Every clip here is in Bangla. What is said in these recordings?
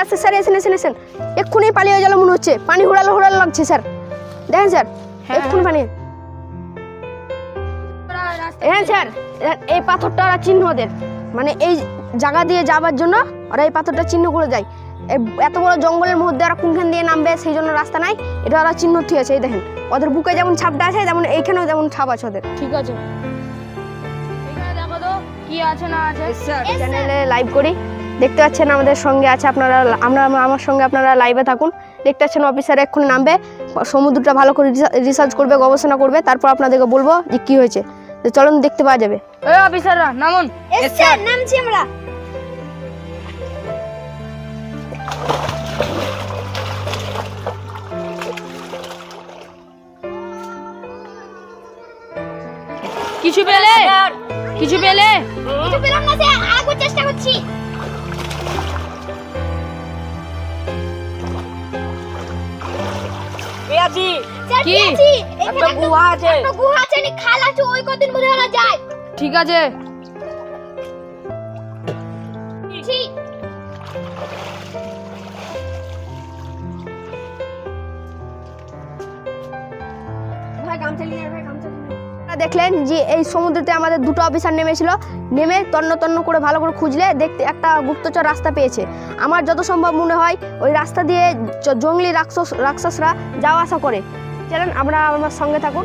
স্যার স্যার, স্যার এসেন এসেন এসেন। এক্ষুনি পালিয়ে গেল মনে হচ্ছে। পানি হুড়ালো হুড়ালো লাগছে স্যার। দেখেন স্যার এক্ষুনি পানি। হ্যাঁ স্যার এই পাথরটা ওরা চিহ্ন ওদের মানে এই জায়গা দিয়ে যাবার জন্য ওরা এই পাথরটা চিহ্ন করে যায় এত বড় জঙ্গলের মধ্যে ওরা কোনখান দিয়ে নামবে সেই জন্য রাস্তা নাই। এটা ওরা চিহ্ন ঠিক আছে এই দেখেন। ওদের বুকে যেমন ছাপটা আছে তেমন এইখানেও যেমন ছাপ আছে ওদের। ঠিক আছে। কি আছে না আছে। চ্যানেলে লাইভ করি। দেখতে পাচ্ছেন আমাদের সঙ্গে আছে আপনারা আমরা আমরা- সঙ্গে আপনারা লাইভে থাকুন। দেখতে পাচ্ছেন অফিসার এক্ষুনি নামবে সমুদ্রটা ভালো করে রিসার্চ করবে গবেষণা করবে তারপর আপনাদেরকে বলব যে কি হয়েছে। চলুন দেখতে পাওয়া যাবে। এই অফিসাররা নামুন। স্যার নামছি আমরা। কিছু পেলে? কিছু পেলে? কিছু পেলাম না স্যার আরেকবার চেষ্টা করছি। স্যার কি? একটা গুহা আছে। একটা গুহা আছে নি খাল আছে ওই কতদিন মরে হলো যায়। ঠিক আছে। ছি। আপনারা দেখলেন যে এই সমুদ্রতে আমাদের দুটো অফিসার নেমেছিল। নেমে তন্ন তন্ন করে ভালো করে খুঁজলে দেখতে একটা গুপ্তচর রাস্তা পেয়েছে। আমার যত সম্ভব মনে হয় ওই রাস্তা দিয়ে জঙ্গলি রাক্ষস, রাক্ষসরা যাওয়া আসা করে। চলেন আমরা আমার সঙ্গে থাকুন।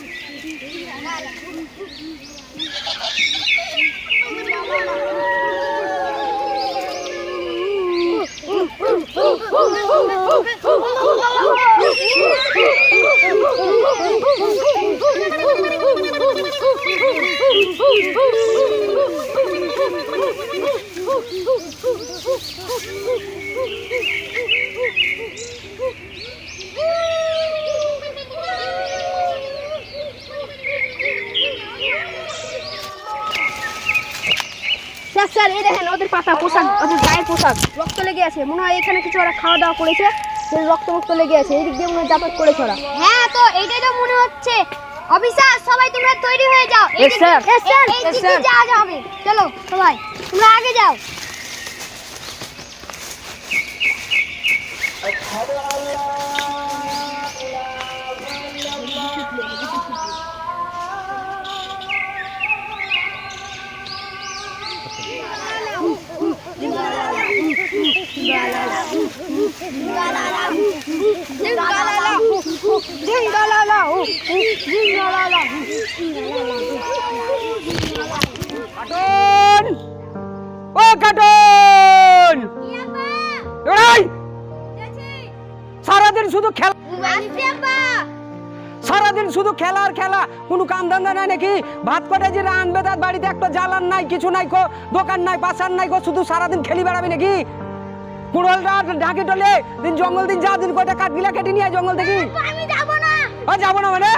sir sir এই দেখেন ওদের পাতা পোশাক ওদের গায়ের পোশাক। রক্ত লেগে আছে। মনে হয় এখানে কিছু ওরা খাওয়া দাওয়া করেছে। সেই রক্ত রক্ত লেগে আছে। এই দিক দিয়ে মনে হয় যাতায়াত করেছে ওরা। হ্যাঁ তো এটাই তো মনে হচ্ছে। অফিসার সবাই তোমরা তৈরি হয়ে যাও. যাওয়া যাবে চলো সবাই তোমরা আগে যাও। কাটন। ও, কাটন। সারাদিন শুধু খেলা সারাদিন শুধু খেলা আর খেলা। কোনো কাম ধান্দা নাই নাকি? ভাত করে যে আনবে তার বাড়িতে একটা জ্বালান নাই, কিছু নাই কো। দোকান নাই পাশার নাই কো। শুধু সারাদিন খেলি বেড়াবি নাকি? কুড়লটা ঢাকি টলে দিন জঙ্গল দিন যা দিন কয়টা কাঠগিলা কেটে নিয়ে জঙ্গল থেকে আমি যাব না। যাব না মানে?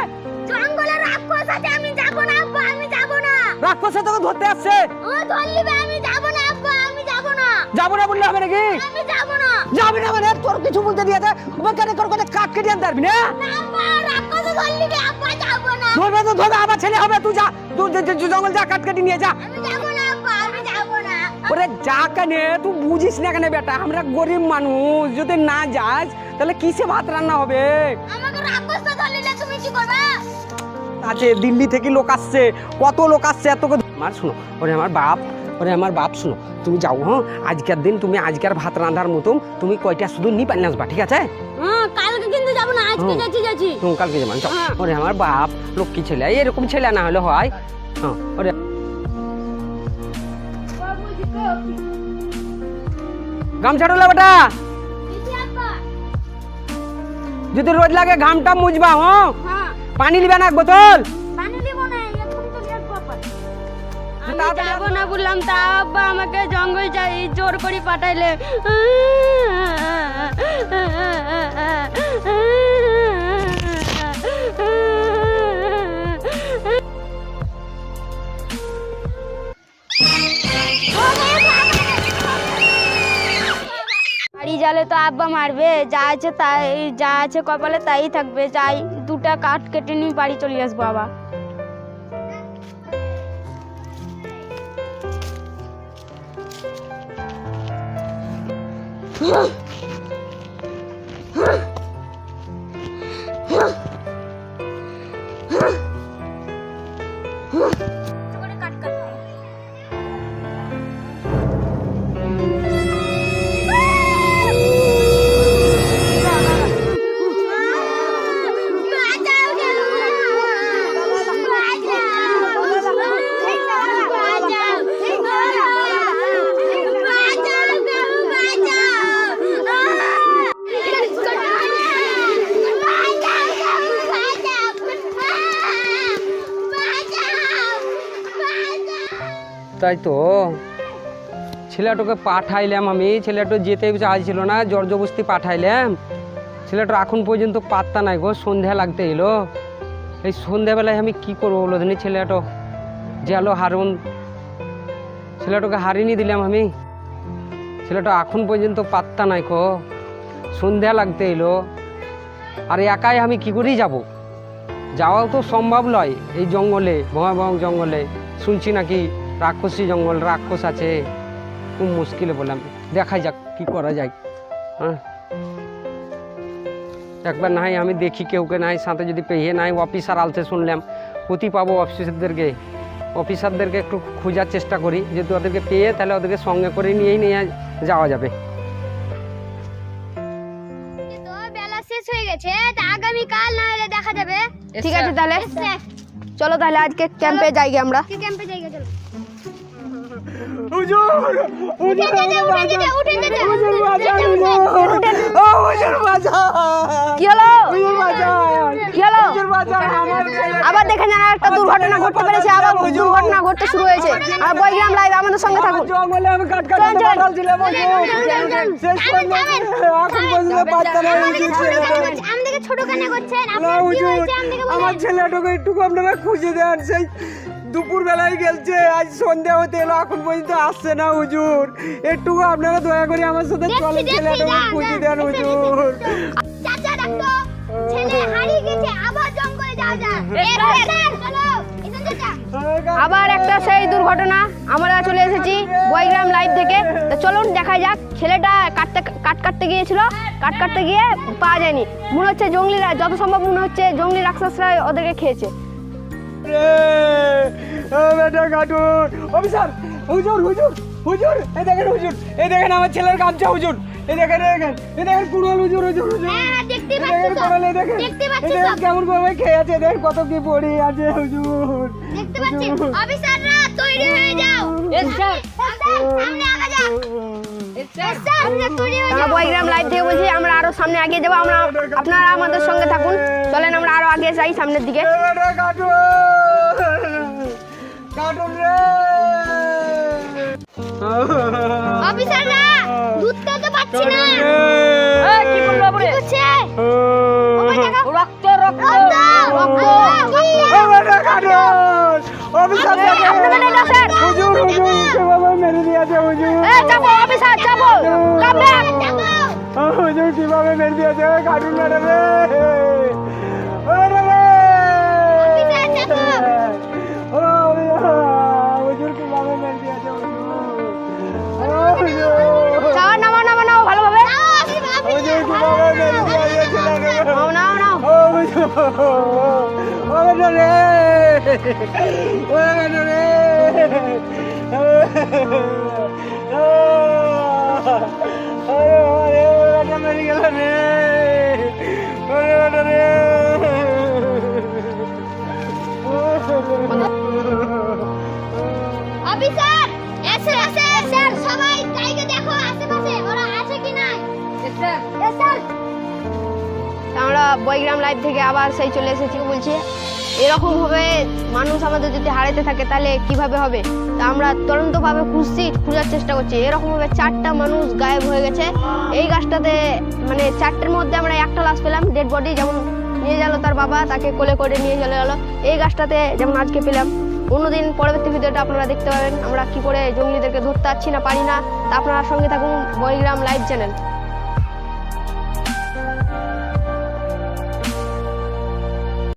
জঙ্গলে রাক্ষস আছে আমি যাব না আব্বা আমি যাব না। রাক্ষসে তোকে ধরতে আসছে। ও ধরলিবে আমি যাব না আব্বা আমি যাব না। যাব না বললে হবে নাকি? আমি যাব না। যাবি না মানে? তোর কিছু বলতে দিয়েছে ওখানে তোর কথা কাঠ কেটে আনতে পারবি না? আব্বা রাক্ষস আব্বা যাব না। ধরবে তো ধরবে আবার ছেলে হবে তুই যা। তুই জঙ্গল যা কাঠ কেটে নিয়ে যা। আমি যাব না। ওরে যা কেনে তুই বুঝিস না কেন বেটা আমরা গরিব মানুষ যদি না যাস তাহলে কিসে ভাত রান্না হবে? আছে দিল্লি থেকে লোক আসছে কত লোক আসছে এত আমার শুনো ওরে আমার বাপ ওরে আমার বাপ শুনো তুমি যাও হ্যাঁ? আজকের দিন তুমি আজকের ভাত রান্নার মতন তুমি কয়টা শুধু নি পাইলে আসবা ঠিক আছে? কালকে কিন্তু যাব না আজকে যাচ্ছি যাচ্ছি। তুমি কালকে যাবেন হ্যাঁ। ওরে আমার বাপ লক্ষ্মী ছেলে এরকম ছেলে না হলে হয়। হ্যাঁ ওরে গামছা ঢোলা বেটা। যদি রোজ লাগে ঘামটা মুজবা হ্যাঁ। পানি নিবে না এক বোতল? আমি যাব না বললাম তা আব্বা আমাকে জঙ্গল যাই জোর করে পাঠাইলে। গেলে তো আব্বা মারবে যা আছে তাই যা আছে কপালে তাই থাকবে যাই দুটা কাঠ কেটে নিয়ে বাড়ি চলে আসব আবার তাই তো? ছেলেটাকে পাঠাইলাম আমি। ছেলেটা যেতে চাইছিল না জোর জবস্তি পাঠাইলাম। ছেলেটা এখন পর্যন্ত পাত্তা নাই গো, সন্ধ্যা লাগতে এলো। এই সন্ধ্যাবেলায় আমি কি করব বলো দিনি ছেলেটা? গেলো হারুন। ছেলেটাকে হারিয়ে দিলাম আমি। ছেলেটা এখন পর্যন্ত পাত্তা নাই কো সন্ধ্যা লাগতে এলো। আর একাই আমি কি করেই যাব? যাওয়াও তো সম্ভব নয় এই জঙ্গলে, ভয়াবহ জঙ্গলে। শুনছি নাকি রাক্ষসী জঙ্গল রাক্ষস আছে। খুব মুশকিলে বললাম। দেখা যাক কি করা যায়। হ্যাঁ। একবার নাই আমি দেখি কেউকে নাই সাথে যদি পেয়ে নাই অফিসার আলতে শুনলাম। প্রতি পাবো অফিসারদেরকে অফিসারদেরকে একটু খোঁজার চেষ্টা করি। যদি ওদেরকে পেয়ে তাহলে ওদেরকে সঙ্গে করে নিয়েই নিয়ে যাওয়া যাবে। তো শেষ হয়ে গেছে। আগামী কাল না হলে দেখা যাবে। ঠিক আছে তাহলে। চলো তাহলে আজকে ক্যাম্পে যাই আমরা। ক্যাম্পে হুজুর হুজুর বাঁচান হুজুর ও হুজুর বাঁচান কি হলো? হুজুর বাঁচান কি হলো? হুজুর বাঁচান আমার আবার দেখে যান একটা দুর্ঘটনা ঘটতে পেরেছে আবার দুর্ঘটনা ঘটতে শুরু হয়েছে। আর বইগ্রাম লাইভ আমাদের সঙ্গে থাকুন। জঙ্গলে আমি কাট চল, চল। পাঠাচ্ছিলাম শেষ পর্যন্ত এখন আমাদেরকে ছোট কানে করছেন কি হয়েছে? আমাদেরকে আমার ছেলেটাকে একটু আপনারা খুঁজে দেন সেই দুপুর বেলায় গেলছে আজ সন্ধ্যা হতে এলো এখন পর্যন্ত আসছে না হুজুর। একটু আপনারা দয়া করে আমার সাথে চলেন দেখছি, খুঁজে দেন হুজুর। চাচা ডাক্তার ছেলে হারিয়ে গেছে আবার একটা সেই দুর্ঘটনা আমরা চলে এসেছি বইগ্রাম লাইভ থেকে। তো চলুন দেখা যাক ছেলেটা কাটতে কাট কাটতে গিয়েছিল কাট কাটতে গিয়ে পাওয়া যায়নি। মনে হচ্ছে জঙ্গলিরা যত সম্ভব মনে হচ্ছে জঙ্গলি রাক্ষসরা ওদেরকে খেয়েছে। রে বেটা কাটুন। অফিসার হুজুর হুজুর হুজুর এই দেখেন হুজুর এই দেখেন আমার ছেলের গামছা হুজুর এই দেখেন এই দেখেন এই দেখেন কুড়াল হুজুর হুজুর হুজুর হ্যাঁ হ্যাঁ, দেখতে পাচ্ছি এই দেখেন এই দেখেন কেমন ভাবে খেয়ে আছে দেখেন কত কি পড়ে আছে হুজুর দেখতে পাচ্ছি অফিসাররা তৈরি হয়ে যাও। স্যার। সামনে আগা যাও। যাও বইগ্রাম লাইভ থেকে বলছি আমরা আরও সামনে এগিয়ে যাব। আমরা আপনারা আমাদের সঙ্গে থাকুন। চলেন আমরা আরও আগে যাই সামনের দিকে। অফিসাররা দুধটা তো পাচ্ছি না। কি করল কি করছে? রক্ত রক্ত রক্ত অফিসার স্যার হুজুর হুজুর। ছেড়ে দিয়েছে হুজুর যাব অফিসার যাব কাম ব্যাক হুজুর কীভাবে মেরে দিয়েছে কার্টুন ম্যাডামে Oh, no, no. অফিসার, এসে এসে স্যার সবাই জায়গা দেখো আশেপাশে ওরা আছে কি নাই? স্যার। স্যার। আমরা বইগ্রাম লাইভ থেকে আবার সেই চলে এসেছি বলছি। এরকম ভাবে মানুষ আমাদের যদি হারাতে থাকে, তাহলে কীভাবে হবে? তা আমরা তদন্তভাবে খুঁজছি, খোঁজার চেষ্টা করছি। এরকম ভাবে চারটা মানুষ গায়েব হয়ে গেছে। এই গাছটাতে মানে চারটের মধ্যে আমরা একটা লাশ পেলাম ডেড বডি যেমন নিয়ে গেল তার বাবা, তাকে কোলে করে নিয়ে চলে গেল। এই গাছটাতে যেমন আজকে পেলাম। অন্যদিন পরবর্তী ভিডিওটা আপনারা দেখতে পাবেন। আমরা কি করে জঙ্গলিদেরকে ধরতে পারছি না, পারি না, তা আপনারা সঙ্গে থাকুন বইগ্রাম লাইভ চ্যানেল